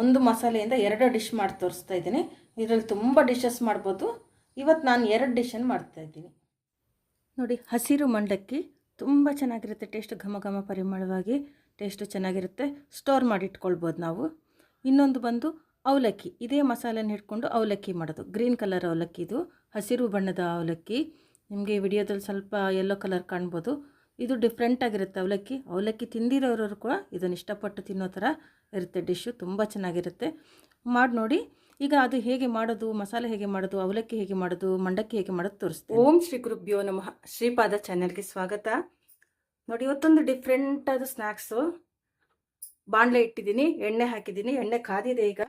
ಒಂದು ಮಸಾಲೆಯಿಂದ ಎರಡು ಡಿಶ್ ಮಾಡಿ ತೋರಿಸ್ತಾ ಇದ್ದೀನಿ. ಇದರಲ್ಲಿ ತುಂಬ ಡಿಶಸ್ ಮಾಡ್ಬೋದು. ಇವತ್ತು ನಾನು ಎರಡು ಡಿಶನ್ನು ಮಾಡ್ತಾ ಇದ್ದೀನಿ. ನೋಡಿ, ಹಸಿರು ಮಂಡಕ್ಕಿ ತುಂಬ ಚೆನ್ನಾಗಿರುತ್ತೆ. ಟೇಸ್ಟ್ ಘಮ ಘಮ ಪರಿಮಳವಾಗಿ ಟೇಸ್ಟು ಚೆನ್ನಾಗಿರುತ್ತೆ. ಸ್ಟೋರ್ ಮಾಡಿ ಇಟ್ಕೊಳ್ಬೋದು ನಾವು. ಇನ್ನೊಂದು ಬಂದು ಅವಲಕ್ಕಿ. ಇದೇ ಮಸಾಲೆನ ಹಿಡ್ಕೊಂಡು ಅವಲಕ್ಕಿ ಮಾಡೋದು. ಗ್ರೀನ್ ಕಲರ್ ಅವಲಕ್ಕಿ ಇದು. ಹಸಿರು ಬಣ್ಣದ ಅವಲಕ್ಕಿ. ನಿಮಗೆ ವಿಡಿಯೋದಲ್ಲಿ ಸ್ವಲ್ಪ ಯೆಲ್ಲೋ ಕಲರ್ ಕಾಣ್ಬೋದು. ಇದು ಡಿಫ್ರೆಂಟಾಗಿರುತ್ತೆ ಅವಲಕ್ಕಿ. ಅವಲಕ್ಕಿ ತಿಂದಿರೋರು ಕೂಡ ಇದನ್ನು ಇಷ್ಟಪಟ್ಟು ತಿನ್ನೋ ಥರ ಇರುತ್ತೆ ಡಿಶ್ಶು, ತುಂಬ ಚೆನ್ನಾಗಿರುತ್ತೆ. ಮಾಡಿ ನೋಡಿ. ಈಗ ಅದು ಹೇಗೆ ಮಾಡೋದು, ಮಸಾಲೆ ಹೇಗೆ ಮಾಡೋದು, ಅವಲಕ್ಕಿ ಹೇಗೆ ಮಾಡೋದು, ಮಂಡಕ್ಕಿ ಹೇಗೆ ಮಾಡೋದು ತೋರಿಸ್ತೀನಿ. ಓಂ ಶ್ರೀ ಗುರುಭ್ಯೋ ನಮಃ. ಶ್ರೀಪಾದ ಚಾನೆಲ್ಗೆ ಸ್ವಾಗತ. ನೋಡಿ, ಇವತ್ತೊಂದು ಡಿಫ್ರೆಂಟ್ ಆದ ಸ್ನ್ಯಾಕ್ಸು ಬಾಣಲೆ ಇಟ್ಟಿದ್ದೀನಿ, ಎಣ್ಣೆ ಹಾಕಿದ್ದೀನಿ. ಎಣ್ಣೆ ಕಾದಿದೆ ಈಗ.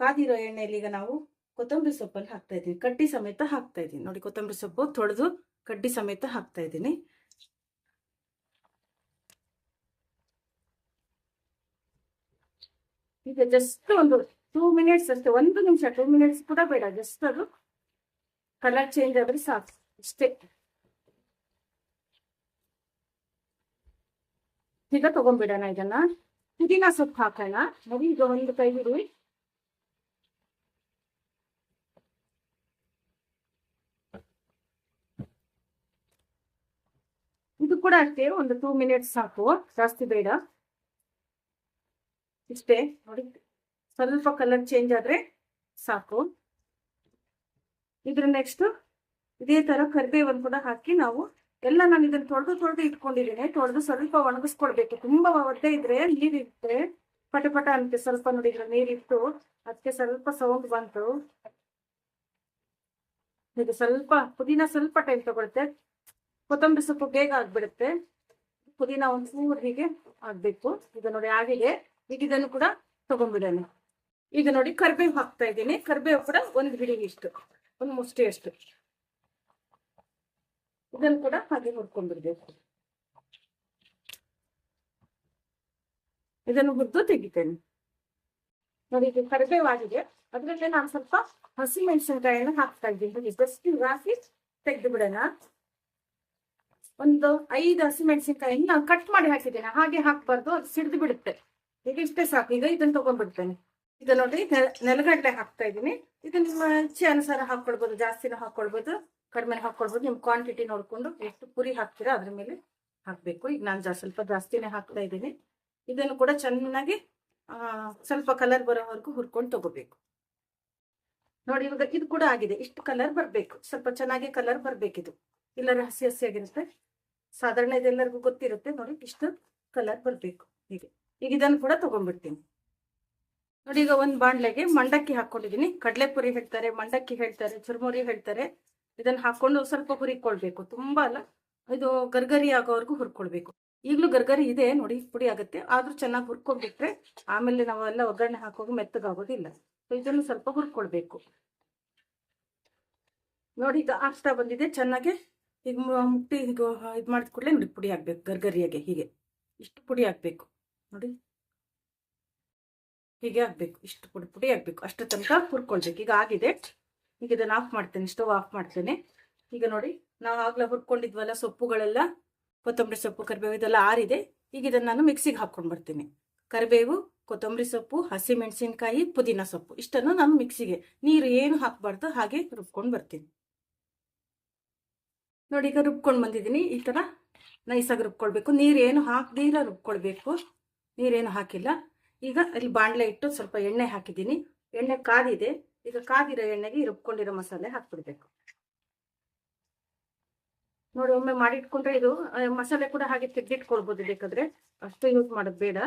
ಕಾದಿರೋ ಎಣ್ಣೆಯಲ್ಲಿ ಈಗ ನಾವು ಕೊತ್ತಂಬರಿ ಸೊಪ್ಪಲ್ಲಿ ಹಾಕ್ತಾ ಇದ್ದೀನಿ. ಕಡ್ಡಿ ಸಮೇತ ಹಾಕ್ತಾ ಇದ್ದೀನಿ. ನೋಡಿ, ಕೊತ್ತಂಬರಿ ಸೊಪ್ಪು ತೊಳೆದು ಕಡ್ಡಿ ಸಮೇತ ಹಾಕ್ತಾ ಇದ್ದೀನಿ. ಈಗ ಜಸ್ಟ್ ಒಂದು ಟೂ ಮಿನಿಟ್ಸ್ ಅಷ್ಟೇ, ಒಂದು ನಿಮಿಷ ಟೂ ಮಿನಿಟ್ಸ್ ಕೂಡ ಬೇಡ ಜಸ್ಟ್ ಅದು ಕಲರ್ ಚೇಂಜ್ ಆದ್ರೆ ಸಾಕು ಇಷ್ಟೇ ಈಗ ತಗೊಂಡ್ಬಿಡೋಣ ಇದನ್ನ. ಪುದೀನ ಸೊಪ್ಪು ಹಾಕೋಣ. ನೋಡಿ, ಈಗ ಒಂದು ಕೈ ಹಿಡಿ. ಇದು ಕೂಡ ಅಷ್ಟೇ, ಒಂದು ಟೂ ಮಿನಿಟ್ಸ್ ಸಾಕು, ಜಾಸ್ತಿ ಬೇಡ. ಇಷ್ಟೇ. ನೋಡಿ, ಸ್ವಲ್ಪ ಕಲರ್ ಚೇಂಜ್ ಆದ್ರೆ ಸಾಕು. ಇದ್ರ ನೆಕ್ಸ್ಟ್ ಇದೇ ತರ ಕರಿಬೇವನ್ನು ಕೂಡ ಹಾಕಿ ನಾವು ಎಲ್ಲ ನಾನು ಇದನ್ನ ತೊಳೆದು ತೊಳೆದು ಇಟ್ಕೊಂಡಿದ್ದೀನಿ. ತೊಳೆದು ಸ್ವಲ್ಪ ಒಣಗಿಸ್ಕೊಳ್ಬೇಕು. ತುಂಬಾ ಒದ್ದೆ ಇದ್ರೆ ನೀರಿಟ್ಟೆ ಪಟ ಪಟ ಅಂತೆ ಸ್ವಲ್ಪ ನೋಡಿ ಇದ್ರ ನೀರಿಟ್ಟು ಅದಕ್ಕೆ ಸ್ವಲ್ಪ ಸೌಂಡ್ ಬಂತು. ಇದು ಸ್ವಲ್ಪ ಪುದೀನ ಸ್ವಲ್ಪ ಟೈಮ್ ತಗೊಳುತ್ತೆ. ಕೊತ್ತಂಬರಿ ಸೊಪ್ಪು ಬೇಗ ಆಗ್ಬಿಡುತ್ತೆ. ಪುದೀನ ಒಂದ್ ಸೂರ್ ಹೀಗೆ ಆಗ್ಬೇಕು. ಇದು ನೋಡಿ ಆಗಿದೆ ಈಗ ಇದನ್ನು ಕೂಡ ತಗೊಂಡ್ಬಿಡೋಣ. ಈಗ ನೋಡಿ ಕರಿಬೇವು ಹಾಕ್ತಾ ಇದ್ದೀನಿ. ಕರಿಬೇವು ಕೂಡ ಒಂದು ಹಿಡಿ ಇಷ್ಟು ಒಂದು ಮುಷ್ಟಿ ಅಷ್ಟು ಇದನ್ನು ಕೂಡ ಹಾಗೆ ಹುರ್ಕೊಂಡ್ಬಿಡ್ಬೇಕು. ಇದನ್ನು ಹುರಿದು ತೆಗಿತೇನೆ. ನೋಡಿ ಇದು ಕರಿಬೇವು ಆಗಿದೆ. ಅದ್ರಲ್ಲೇ ನಾನು ಸ್ವಲ್ಪ ಹಸಿ ಹಾಕ್ತಾ ಇದ್ದೀನಿ. ಜಸ್ಟ್ ಹಾಕಿ ತೆಗೆದು ಬಿಡೋಣ ಒಂದು ಐದು ಹಸಿ ಕಟ್ ಮಾಡಿ ಹಾಕಿದ್ದೇನೆ. ಹಾಗೆ ಹಾಕ್ಬಾರ್ದು, ಅದು ಸಿಡಿದು ಬಿಡುತ್ತೆ. ಈಗ ಇಷ್ಟೇ ಸಾಕು. ಈಗ ಇದನ್ನ ತಗೊಂಡ್ಬಿಡ್ತೇನೆ ಇದು ನೋಡಿ ನೆಲಗಡಲೆ ಹಾಕ್ತಾ ಇದ್ದೀನಿ. ಇದು ನಿಮ್ಮ ಇಚ್ಛೆ ಅನುಸಾರ ಹಾಕೊಳ್ಬೋದು, ಜಾಸ್ತಿನೂ ಹಾಕೊಳ್ಬೋದು ಕಡಿಮೆ ಹಾಕೊಳ್ಬೋದು. ನಿಮ್ಮ ಕ್ವಾಂಟಿಟಿ ನೋಡ್ಕೊಂಡು ಎಷ್ಟು ಪುರಿ ಹಾಕ್ತೀರಾ ಅದ್ರ ಮೇಲೆ ಹಾಕ್ಬೇಕು. ಈಗ ನಾನು ಸ್ವಲ್ಪ ಜಾಸ್ತಿನೇ ಹಾಕ್ತಾ ಇದ್ದೀನಿ. ಇದನ್ನು ಕೂಡ ಚೆನ್ನಾಗಿ ಸ್ವಲ್ಪ ಕಲರ್ ಬರೋವರೆಗೂ ಹುರ್ಕೊಂಡು ತಗೋಬೇಕು. ನೋಡಿ, ಇವಾಗ ಇದು ಕೂಡ ಆಗಿದೆ. ಇಷ್ಟು ಕಲರ್ ಬರಬೇಕು. ಸ್ವಲ್ಪ ಚೆನ್ನಾಗಿ ಕಲರ್ ಬರ್ಬೇಕಿದು. ಇಲ್ಲರ ಹಸಿ ಹಸಿಯಾಗಿರುತ್ತೆ ಸಾಧಾರಣ ಇದೆಲ್ಲರಿಗೂ ಗೊತ್ತಿರುತ್ತೆ. ನೋಡಿ, ಇಷ್ಟು ಕಲರ್ ಬರಬೇಕು. ಹೀಗೆ. ಈಗ ಇದನ್ನು ಕೂಡ ತಗೊಂಡ್ಬಿಡ್ತೀನಿ. ನೋಡಿ, ಈಗ ಒಂದು ಬಾಣ್ಲೆಗೆ ಮಂಡಕ್ಕಿ ಹಾಕೊಂಡಿದ್ದೀನಿ ಕಡಲೆಪುರಿ ಹೇಳ್ತಾರೆ, ಮಂಡಕ್ಕಿ ಹೇಳ್ತಾರೆ, ಚುರುಮುರಿ ಹೇಳ್ತಾರೆ. ಇದನ್ನ ಹಾಕೊಂಡು ಸ್ವಲ್ಪ ಹುರಿಕೊಳ್ಬೇಕು. ತುಂಬಾ ಅಲ್ಲ, ಇದು ಗರ್ಗರಿ ಆಗೋವರೆಗೂ ಹುರ್ಕೊಳ್ಬೇಕು. ಈಗಲೂ ಗರ್ಗರಿ ಇದೆ, ನೋಡಿ, ಪುಡಿ ಆಗುತ್ತೆ. ಆದ್ರೂ ಚೆನ್ನಾಗಿ ಹುರ್ಕೊಂಡ್ಬಿಟ್ರೆ ಆಮೇಲೆ ನಾವೆಲ್ಲ ಒಗ್ಗರಣೆ ಹಾಕೋದು ಮೆತ್ತಗಾಗೋದಿಲ್ಲ. ಸೊ ಇದನ್ನು ಸ್ವಲ್ಪ ಹುರ್ಕೊಳ್ಬೇಕು. ನೋಡಿ, ಈಗ ಆಸ್ಟ ಬಂದಿದೆ. ಚೆನ್ನಾಗಿ ಈಗ ಮುಟ್ಟಿ ಇದು ಮಾಡಿದ ಕೂಡಲೇ ನೋಡಿ, ಪುಡಿ ಹಾಕ್ಬೇಕು ಗರ್ಗರಿಯಾಗೆ ಹೀಗೆ. ಇಷ್ಟು ಪುಡಿ ಹಾಕ್ಬೇಕು ನೋಡಿ. ಹೀಗೆ ಆಗ್ಬೇಕು, ಇಷ್ಟು ಪುಡಿ ಪುಡಿ ಆಗ್ಬೇಕು. ಅಷ್ಟು ತನಕ ಹುರ್ಕೊಳ್ಬೇಕು. ಈಗ ಆಗಿದೆ. ಈಗ ಇದನ್ನ ಆಫ್ ಮಾಡ್ತೇನೆ ಸ್ಟವ್ ಆಫ್ ಮಾಡ್ತೇನೆ. ಈಗ ನೋಡಿ, ನಾವು ಆಗ್ಲೇ ಹುರ್ಕೊಂಡಿದ್ವಲ್ಲ ಸೊಪ್ಪುಗಳೆಲ್ಲ? ಕೊತ್ತಂಬರಿ ಸೊಪ್ಪು, ಕರಿಬೇವು ಇದೆಲ್ಲ ಆರಿದೆ. ಈಗ ಇದನ್ನ ನಾನು ಮಿಕ್ಸಿಗೆ ಹಾಕೊಂಡು ಬರ್ತೀನಿ. ಕರಿಬೇವು, ಕೊತ್ತಂಬರಿ ಸೊಪ್ಪು ಹಸಿ ಮೆಣಸಿನ್ಕಾಯಿ ಪುದೀನ ಸೊಪ್ಪು. ಇಷ್ಟನ್ನು ನಾನು ಮಿಕ್ಸಿಗೆ ನೀರು ಏನು ಹಾಕ್ಬಾರ್ದು ಹಾಗೆ ರುಬ್ಕೊಂಡು ಬರ್ತೀನಿ. ನೋಡಿ, ಈಗ ರುಬ್ಕೊಂಡು ಬಂದಿದ್ದೀನಿ. ಈ ಥರ ನೈಸಾಗಿ ರುಬ್ಕೊಳ್ಬೇಕು. ನೀರು ಏನು ಹಾಕ್ದಿರ ರುಬ್ಕೊಳ್ಬೇಕು. ನೀರೇನು ಹಾಕಿಲ್ಲ. ಈಗ ಇಲ್ಲಿ ಬಾಣಲೆ ಇಟ್ಟು ಸ್ವಲ್ಪ ಎಣ್ಣೆ ಹಾಕಿದ್ದೀನಿ. ಎಣ್ಣೆ ಕಾದಿದೆ. ಈಗ ಕಾದಿರೋ ಎಣ್ಣೆಗೆ ರುಬ್ಕೊಂಡಿರೋ ಮಸಾಲೆ ಹಾಕ್ಬಿಡ್ಬೇಕು. ನೋಡಿ, ಒಮ್ಮೆ ಮಾಡಿಟ್ಕೊಂಡ್ರೆ ಇದು ಮಸಾಲೆ ಕೂಡ ಹಾಗೆ ತೆಗೆದಿಟ್ಕೊಳ್ಬೋದು ಬೇಕಾದ್ರೆ. ಅಷ್ಟು ಯೂಸ್ ಮಾಡೋದು ಬೇಡ.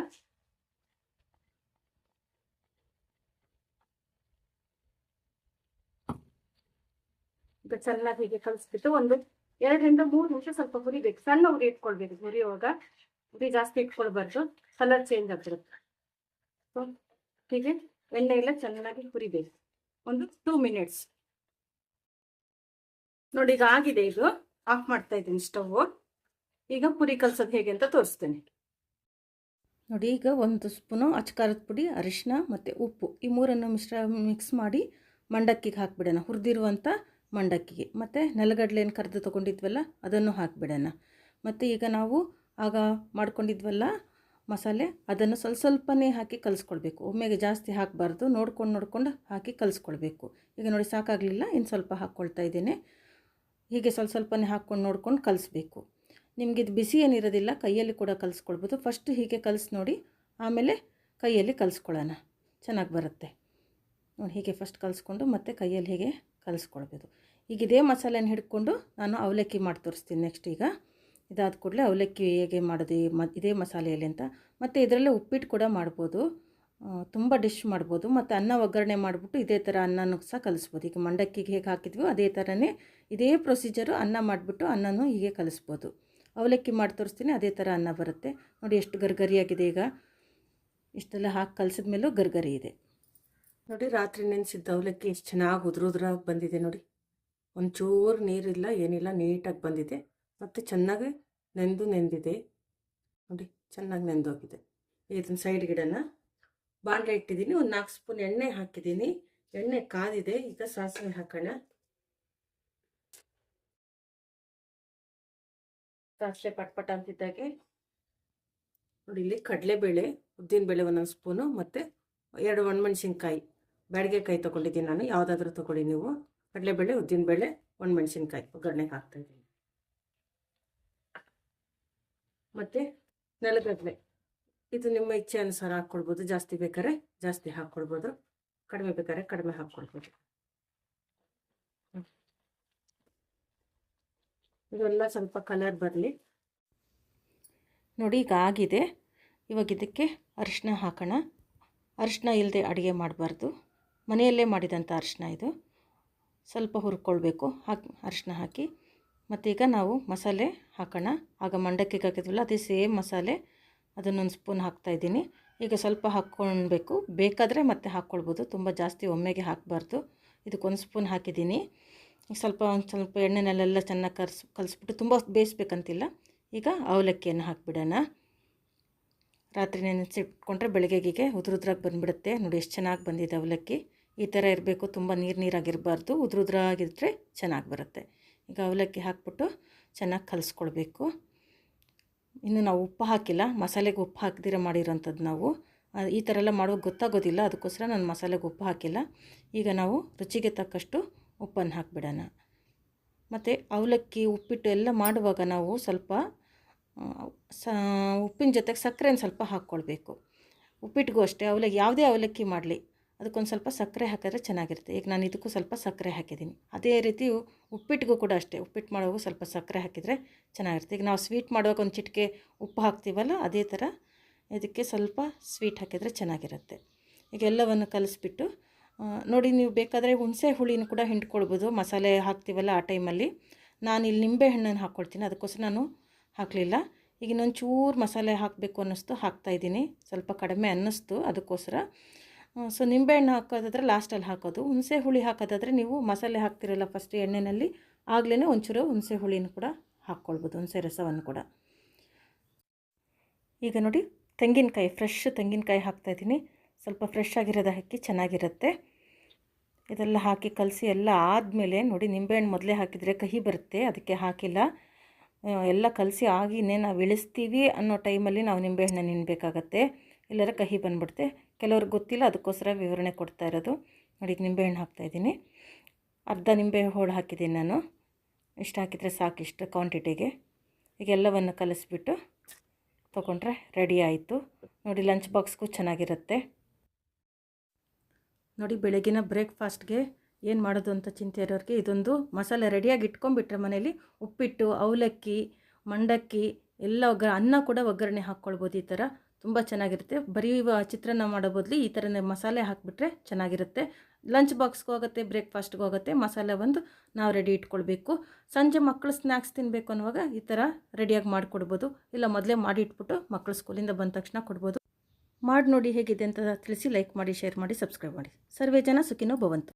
ಈಗ ಚೆನ್ನಾಗಿ ಹೀಗೆ ಕಲಿಸ್ಬಿಟ್ಟು ಒಂದು ಎರಡರಿಂದ ಮೂರು ನಿಮಿಷ ಸ್ವಲ್ಪ ಹುರಿಬೇಕು. ಸಣ್ಣ ಹುರಿ ಇಟ್ಕೊಳ್ಬೇಕು ಹುರಿಯುವಾಗ. ಉರಿ ಜಾಸ್ತಿ ಇಟ್ಕೊಳ್ಬಾರ್ದು ಕಲರ್ ಚೇಂಜ್ ಆಗ್ಬಿಡುತ್ತೆ ಸೊ ಹೀಗೆ ಎಣ್ಣೆ ಎಲ್ಲ ಚೆನ್ನಾಗಿ ಹುರಿಬೇಕು. ಒಂದು ಟೂ ಮಿನಿಟ್ಸ್ ನೋಡಿ, ಈಗ ಆಗಿದೆ ಇದು. ಆಫ್ ಮಾಡ್ತಾ ಇದ್ದೀನಿ ಸ್ಟವ್ ಈಗ ಪುರಿ ಕಲ್ಸೋದು ಹೇಗೆ ಅಂತ ತೋರಿಸ್ತೇನೆ. ನೋಡಿ, ಈಗ ಒಂದು ಸ್ಪೂನು ಅಚ್ಕಾರದ ಪುಡಿ ಅರಿಶಿನ ಮತ್ತು ಉಪ್ಪು. ಈ ಮೂರನ್ನು ಮಿಶ್ರ ಮಿಕ್ಸ್ ಮಾಡಿ ಮಂಡಕ್ಕಿಗೆ ಹಾಕಿಬಿಡೋಣ. ಹುರಿದಿರುವಂಥ ಮಂಡಕ್ಕಿಗೆ. ಮತ್ತು ನೆಲಗಡಲೆಯನ್ನು ಕರೆದು ತೊಗೊಂಡಿದ್ವಲ್ಲ, ಅದನ್ನು ಹಾಕಿಬಿಡೋಣ. ಮತ್ತು ಈಗ ನಾವು ಆಗ ಮಾಡ್ಕೊಂಡಿದ್ವಲ್ಲ ಮಸಾಲೆ, ಅದನ್ನು ಸ್ವಲ್ಪ ಸ್ವಲ್ಪನೇ ಹಾಕಿ ಕಲಿಸ್ಕೊಳ್ಬೇಕು. ಒಮ್ಮೆಗೆ ಜಾಸ್ತಿ ಹಾಕಬಾರ್ದು, ನೋಡ್ಕೊಂಡು ನೋಡ್ಕೊಂಡು ಹಾಕಿ ಕಲಿಸ್ಕೊಳ್ಬೇಕು. ಈಗ ನೋಡಿ ಸಾಕಾಗಲಿಲ್ಲ, ಇನ್ನು ಸ್ವಲ್ಪ ಹಾಕ್ಕೊಳ್ತಾ ಇದ್ದೇನೆ. ಹೀಗೆ ಸ್ವಲ್ಪ ಸ್ವಲ್ಪನೇ ಹಾಕ್ಕೊಂಡು ನೋಡ್ಕೊಂಡು ಕಲಿಸ್ಬೇಕು. ನಿಮಗೆ ಇದು ಬಿಸಿ ಏನಿರೋದಿಲ್ಲ, ಕೈಯಲ್ಲಿ ಕೂಡ ಕಲಿಸ್ಕೊಳ್ಬೋದು. ಫಸ್ಟ್ ಹೀಗೆ ಕಲಿಸಿ ನೋಡಿ, ಆಮೇಲೆ ಕೈಯಲ್ಲಿ ಕಲಿಸ್ಕೊಳ್ಳೋಣ. ಚೆನ್ನಾಗಿ ಬರುತ್ತೆ. ನೋಡಿ, ಹೀಗೆ ಫಸ್ಟ್ ಕಲಿಸ್ಕೊಂಡು ಮತ್ತೆ ಕೈಯಲ್ಲಿ ಹೀಗೆ ಕಲಿಸ್ಕೊಳ್ಬೋದು. ಈಗ ಇದೇ ಮಸಾಲೆನ ಹಿಡ್ಕೊಂಡು ನಾನು ಅವಲಕ್ಕಿ ಮಾಡಿ ತೋರಿಸ್ತೀನಿ ನೆಕ್ಸ್ಟ್ ಈಗ. ಇದಾದ ಕೂಡಲೇ ಅವಲಕ್ಕಿ ಹೇಗೆ ಮಾಡೋದು ಮ, ಇದೇ ಮಸಾಲೆಯಲ್ಲಿ ಅಂತ. ಮತ್ತು ಇದರಲ್ಲೇ ಉಪ್ಪಿಟ್ಟು ಕೂಡ ಮಾಡ್ಬೋದು. ತುಂಬ ಡಿಶ್ ಮಾಡ್ಬೋದು. ಮತ್ತು ಅನ್ನ ಒಗ್ಗರಣೆ ಮಾಡಿಬಿಟ್ಟು ಇದೇ ಥರ ಅನ್ನನೂ ಸಹ ಕಲಿಸ್ಬೋದು. ಈಗ ಮಂಡಕ್ಕಿಗೆ ಹೇಗೆ ಹಾಕಿದ್ವಿ ಅದೇ ಥರನೇ ಇದೇ ಪ್ರೊಸೀಜರು ಅನ್ನ ಮಾಡಿಬಿಟ್ಟು ಅನ್ನನೂ ಹೀಗೆ ಕಲಿಸ್ಬೋದು. ಅವಲಕ್ಕಿ ಮಾಡಿ ತೋರಿಸ್ತೀನಿ, ಅದೇ ಥರ ಅನ್ನ ಬರುತ್ತೆ. ನೋಡಿ ಎಷ್ಟು ಗರ್ಗರಿಯಾಗಿದೆ ಈಗ. ಇಷ್ಟೆಲ್ಲ ಹಾಕಿ ಕಲಿಸಿದ ಮೇಲೂ ಗರ್ಗರಿ ಇದೆ. ನೋಡಿ, ರಾತ್ರಿ ನೆನೆಸಿದ್ದ ಅವಲಕ್ಕಿ ಎಷ್ಟು ಚೆನ್ನಾಗಿ ಉದುರುದ್ರಾಗಿ ಬಂದಿದೆ ನೋಡಿ. ಒಂಚೂರು ನೀರಿಲ್ಲ, ಏನಿಲ್ಲ, ನೀಟಾಗಿ ಬಂದಿದೆ. ಮತ್ತು ಚೆನ್ನಾಗಿ ನೆಂದು ನೆಂದಿದೆ. ನೋಡಿ, ಚೆನ್ನಾಗಿ ನೆಂದೋಗಿದೆ. ಇದನ್ನ ಸೈಡ್ ಗಿಡನ ಬಾಣಲೆ ಇಟ್ಟಿದ್ದೀನಿ. ಒಂದು ನಾಲ್ಕು ಸ್ಪೂನ್ ಎಣ್ಣೆ ಹಾಕಿದ್ದೀನಿ. ಎಣ್ಣೆ ಕಾದಿದೆ. ಈಗ ಸಾಸಿವೆ ಹಾಕೋಣ. ಸಾಸಿವೆ ಪಟ್ಪಟ ಅಂತಿದ್ದಾಗೆ. ನೋಡಿ, ಇಲ್ಲಿ ಕಡಲೆಬೇಳೆ, ಉದ್ದಿನಬೇಳೆ ಒಂದೊಂದು ಸ್ಪೂನು ಮತ್ತು ಎರಡು ಒಣಮೆಣ್ಸಿನ್ಕಾಯಿ. ಬ್ಯಾಡಿಗೆಕಾಯಿ ತೊಗೊಂಡಿದ್ದೀನಿ ನಾನು. ಯಾವುದಾದ್ರೂ ತೊಗೊಳ್ಳಿ ನೀವು. ಕಡಲೆಬೇಳೆ, ಉದ್ದಿನಬೇಳೆ, ಒಣಮೆಣ್ಸಿನ್ಕಾಯಿ ಒಗ್ಗರಣೆಗೆ ಹಾಕ್ತಾಯಿದ್ದೀನಿ ಮತ್ತು ನೆಲಗಡಲೆ. ಇದು ನಿಮ್ಮ ಇಚ್ಛೆ ಅನುಸಾರ ಹಾಕ್ಕೊಳ್ಬೋದು ಜಾಸ್ತಿ ಬೇಕಾದ್ರೆ ಜಾಸ್ತಿ ಹಾಕ್ಕೊಳ್ಬೋದು ಕಡಿಮೆ ಬೇಕಾದ್ರೆ ಕಡಿಮೆ ಹಾಕ್ಕೊಳ್ಬೋದು ಇದೆಲ್ಲ ಸ್ವಲ್ಪ ಕಲರ್ ಬರಲಿ. ನೋಡಿ, ಈಗ ಆಗಿದೆ. ಇವಾಗ ಇದಕ್ಕೆ ಅರಿಶಿನ ಹಾಕೋಣ. ಅರಿಶಿನ ಇಲ್ಲದೆ ಅಡುಗೆ ಮಾಡಬಾರ್ದು. ಮನೆಯಲ್ಲೇ ಮಾಡಿದಂಥ ಅರಿಶಿನ ಇದು. ಸ್ವಲ್ಪ ಹುರ್ಕೊಳ್ಬೇಕು. ಹಾಕಿ ಅರಿಶಿನ ಹಾಕಿ. ಮತ್ತು ಈಗ ನಾವು ಮಸಾಲೆ ಹಾಕೋಣ. ಆಗ ಮಂಡಕ್ಕಿಗೆ ಹಾಕಿದ್ವಲ್ಲ ಅದೇ ಸೇಮ್ ಮಸಾಲೆ. ಅದನ್ನೊಂದು ಸ್ಪೂನ್ ಹಾಕ್ತಾಯಿದ್ದೀನಿ ಈಗ ಸ್ವಲ್ಪ ಹಾಕ್ಕೊಳ್ಬೇಕು. ಬೇಕಾದರೆ ಮತ್ತೆ ಹಾಕ್ಕೊಳ್ಬೋದು. ತುಂಬ ಜಾಸ್ತಿ ಒಮ್ಮೆಗೆ ಹಾಕಬಾರ್ದು. ಇದಕ್ಕೊಂದು ಸ್ಪೂನ್ ಹಾಕಿದ್ದೀನಿ. ಸ್ವಲ್ಪ ಒಂದು ಸ್ವಲ್ಪ ಎಣ್ಣೆನಲ್ಲೆಲ್ಲ ಚೆನ್ನಾಗಿ ಕರ್ಸ್, ಕಲಿಸ್ಬಿಟ್ಟು ತುಂಬ ಬೇಯಿಸ್ಬೇಕಂತಿಲ್ಲ. ಈಗ ಅವಲಕ್ಕಿಯನ್ನು ಹಾಕಿಬಿಡೋಣ. ರಾತ್ರಿ ನೆನೆಸಿಟ್ಕೊಂಡ್ರೆ ಬೆಳಗ್ಗೆಗೆ ಉದುರುದ್ರಾಗಿ ಬಂದುಬಿಡುತ್ತೆ. ನೋಡಿ ಎಷ್ಟು ಚೆನ್ನಾಗಿ ಬಂದಿದೆ ಅವಲಕ್ಕಿ. ಈ ಥರ ಇರಬೇಕು. ತುಂಬ ನೀರು ನೀರಾಗಿರಬಾರ್ದು. ಉದ್ರುದ್ರಾಗಿದ್ದರೆ ಚೆನ್ನಾಗಿ ಬರುತ್ತೆ. ಈಗ ಅವಲಕ್ಕಿ ಹಾಕ್ಬಿಟ್ಟು ಚೆನ್ನಾಗಿ ಕಲಿಸ್ಕೊಳ್ಬೇಕು. ಇನ್ನು ನಾವು ಉಪ್ಪು ಹಾಕಿಲ್ಲ, ಮಸಾಲೆಗೆ ಉಪ್ಪು ಹಾಕ್ದಿರ ಮಾಡಿರೋಂಥದ್ದು ನಾವು. ಈ ಥರ ಎಲ್ಲ ಮಾಡೋದು ಗೊತ್ತಾಗೋದಿಲ್ಲ, ಅದಕ್ಕೋಸ್ಕರ ನಾನು ಮಸಾಲೆಗೆ ಉಪ್ಪು ಹಾಕಿಲ್ಲ. ಈಗ ನಾವು ರುಚಿಗೆ ತಕ್ಕಷ್ಟು ಉಪ್ಪನ್ನು ಹಾಕಿಬಿಡೋಣ. ಮತ್ತು ಅವಲಕ್ಕಿ, ಉಪ್ಪಿಟ್ಟು ಎಲ್ಲ ಮಾಡುವಾಗ ನಾವು ಸ್ವಲ್ಪ ಸ, ಉಪ್ಪಿನ ಜೊತೆಗೆ ಸಕ್ಕರೆನ ಸ್ವಲ್ಪ ಹಾಕ್ಕೊಳ್ಬೇಕು. ಉಪ್ಪಿಟ್ಟಿಗೂ ಅಷ್ಟೇ, ಅವಲಕ್ಕಿ, ಯಾವುದೇ ಅವಲಕ್ಕಿ ಮಾಡಲಿ. ಅದಕ್ಕೊಂದು ಸ್ವಲ್ಪ ಸಕ್ಕರೆ ಹಾಕಿದ್ರೆ ಚೆನ್ನಾಗಿರುತ್ತೆ. ಈಗ ನಾನು ಇದಕ್ಕೂ ಸ್ವಲ್ಪ ಸಕ್ಕರೆ ಹಾಕಿದ್ದೀನಿ. ಅದೇ ರೀತಿ ಉಪ್ಪಿಟ್ಟಿಗೂ ಕೂಡ ಅಷ್ಟೇ. ಉಪ್ಪಿಟ್ಟು ಮಾಡುವಾಗ ಸ್ವಲ್ಪ ಸಕ್ಕರೆ ಹಾಕಿದರೆ ಚೆನ್ನಾಗಿರುತ್ತೆ. ಈಗ ನಾವು ಸ್ವೀಟ್ ಮಾಡುವಾಗ ಒಂದು ಚಿಟಿಕೆ ಉಪ್ಪು ಹಾಕ್ತೀವಲ್ಲ, ಅದೇ ಥರ ಇದಕ್ಕೆ ಸ್ವಲ್ಪ ಸ್ವೀಟ್ ಹಾಕಿದರೆ ಚೆನ್ನಾಗಿರುತ್ತೆ. ಈಗ ಎಲ್ಲವನ್ನು ಕಲಿಸ್ಬಿಟ್ಟು ನೋಡಿ ನೀವು ಬೇಕಾದರೆ ಹುಣಸೆ ಹುಳಿನೂ ಕೂಡ ಹಿಂಡ್ಕೊಳ್ಬೋದು. ಮಸಾಲೆ ಹಾಕ್ತೀವಲ್ಲ ಆ ಟೈಮಲ್ಲಿ. ನಾನು ಇಲ್ಲಿ ನಿಂಬೆ ಹಣ್ಣನ್ನು ಹಾಕ್ಕೊಳ್ತೀನಿ. ಅದಕ್ಕೋಸ್ಕರ ನಾನು ಹಾಕಲಿಲ್ಲ. ಈಗ ಇನ್ನೊಂದು ಚೂರು ಮಸಾಲೆ ಹಾಕಬೇಕು ಅನ್ನಿಸ್ತು ಹಾಕ್ತಾಯಿದ್ದೀನಿ ಸ್ವಲ್ಪ ಕಡಿಮೆ ಅನ್ನಿಸ್ತು ಅದಕ್ಕೋಸ್ಕರ. ಸೊ ನಿಂಬೆಹಣ್ಣು ಹಾಕೋದಾದ್ರೆ ಲಾಸ್ಟಲ್ಲಿ ಹಾಕೋದು. ಹುಣಸೆ ಹುಳಿ ಹಾಕೋದಾದರೆ ನೀವು ಮಸಾಲೆ ಹಾಕ್ತಿರಲ್ಲ ಫಸ್ಟ್ ಎಣ್ಣೆಯಲ್ಲಿ ಆಗಲೇ ಒಂಚೂರು ಹುಣಸೆ ಹುಳಿನೂ ಕೂಡ ಹಾಕ್ಕೊಳ್ಬೋದು, ಹುಣಸೆ ರಸವನ್ನು ಕೂಡ. ಈಗ ನೋಡಿ, ತೆಂಗಿನಕಾಯಿ ಫ್ರೆಶ್ ತೆಂಗಿನಕಾಯಿ ಹಾಕ್ತಾಯಿದ್ದೀನಿ ಸ್ವಲ್ಪ ಫ್ರೆಶ್ ಆಗಿರೋದು ಹಾಕಿ ಚೆನ್ನಾಗಿರುತ್ತೆ. ಇದೆಲ್ಲ ಹಾಕಿ ಕಲಸಿ ಎಲ್ಲ ಆದಮೇಲೆ ನೋಡಿ, ನಿಂಬೆಹಣ್ಣು ಮೊದಲೇ ಹಾಕಿದರೆ ಕಹಿ ಬರುತ್ತೆ, ಅದಕ್ಕೆ ಹಾಕಿಲ್ಲ. ಎಲ್ಲ ಕಲಸಿ ಆಗಿನೇ ನಾವು ಇಳಿಸ್ತೀವಿ ಅನ್ನೋ ಟೈಮಲ್ಲಿ ನಾವು ನಿಂಬೆಹಣ್ಣನ್ನು ನಿನ್ಬೇಕಾಗತ್ತೆ. ಇಲ್ಲರ ಕಹಿ ಬಂದ್ಬಿಡುತ್ತೆ. ಕೆಲವ್ರಿಗೆ ಗೊತ್ತಿಲ್ಲ, ಅದಕ್ಕೋಸ್ಕರ ವಿವರಣೆ ಕೊಡ್ತಾ ಇರೋದು. ನೋಡಿ ನಿಂಬೆಹಣ್ಣು ಹಾಕ್ತಾಯಿದ್ದೀನಿ ಅರ್ಧ ನಿಂಬೆ ಹೋಳು ಹಾಕಿದ್ದೀನಿ ನಾನು. ಇಷ್ಟು ಹಾಕಿದರೆ ಸಾಕು ಇಷ್ಟು ಕ್ವಾಂಟಿಟಿಗೆ ಈಗ ಎಲ್ಲವನ್ನು ಕಲಿಸ್ಬಿಟ್ಟು ತೊಗೊಂಡ್ರೆ ರೆಡಿ ಆಯಿತು. ನೋಡಿ ಲಂಚ್ ಬಾಕ್ಸ್ಗೂ ಚೆನ್ನಾಗಿರುತ್ತೆ. ನೋಡಿ, ಬೆಳಗಿನ ಬ್ರೇಕ್ಫಾಸ್ಟ್ಗೆ ಏನು ಮಾಡೋದು ಅಂತ ಚಿಂತೆ ಇರೋರಿಗೆ ಇದೊಂದು ಮಸಾಲೆ ರೆಡಿಯಾಗಿ ಇಟ್ಕೊಂಡ್ಬಿಟ್ರೆ ಮನೇಲಿ ಉಪ್ಪಿಟ್ಟು, ಅವಲಕ್ಕಿ, ಮಂಡಕ್ಕಿ, ಎಲ್ಲ ಒಗ್ಗರ ಅನ್ನ ಕೂಡ ಒಗ್ಗರಣೆ ಹಾಕ್ಕೊಳ್ಬೋದು ಈ ಥರ. ತುಂಬ ಚೆನ್ನಾಗಿರುತ್ತೆ. ಬರೀ ಚಿತ್ರಾನ್ನ ಮಾಡೋ ಬದಲು ಈ ಥರನೇ ಮಸಾಲೆ ಹಾಕಿಬಿಟ್ರೆ ಚೆನ್ನಾಗಿರುತ್ತೆ. ಲಂಚ್ ಬಾಕ್ಸ್ಗೂ ಆಗುತ್ತೆ, ಬ್ರೇಕ್ಫಾಸ್ಟ್ಗೂ ಆಗುತ್ತೆ, ಮಸಾಲೆ ಒಂದು ನಾವು ರೆಡಿ ಇಟ್ಕೊಳ್ಬೇಕು. ಸಂಜೆ ಮಕ್ಕಳು ಸ್ನ್ಯಾಕ್ಸ್ ತಿನ್ನಬೇಕು ಅನ್ನುವಾಗ ಈ ಥರ ರೆಡಿಯಾಗಿ ಮಾಡಿಕೊಡ್ಬೋದು. ಇಲ್ಲ ಮೊದಲೇ ಮಾಡಿ ಇಟ್ಬಿಟ್ಟು ಮಕ್ಕಳು ಸ್ಕೂಲಿಂದ ಬಂದ ತಕ್ಷಣ ಕೊಡ್ಬೋದು. ಮಾಡಿ ನೋಡಿ ಹೇಗಿದೆ ಅಂತ ತಿಳಿಸಿ ಲೈಕ್ ಮಾಡಿ ಶೇರ್ ಮಾಡಿ ಸಬ್ಸ್ಕ್ರೈಬ್ ಮಾಡಿ. ಸರ್ವೇ ಜನ ಸುಖಿನೋ ಭವಂತು.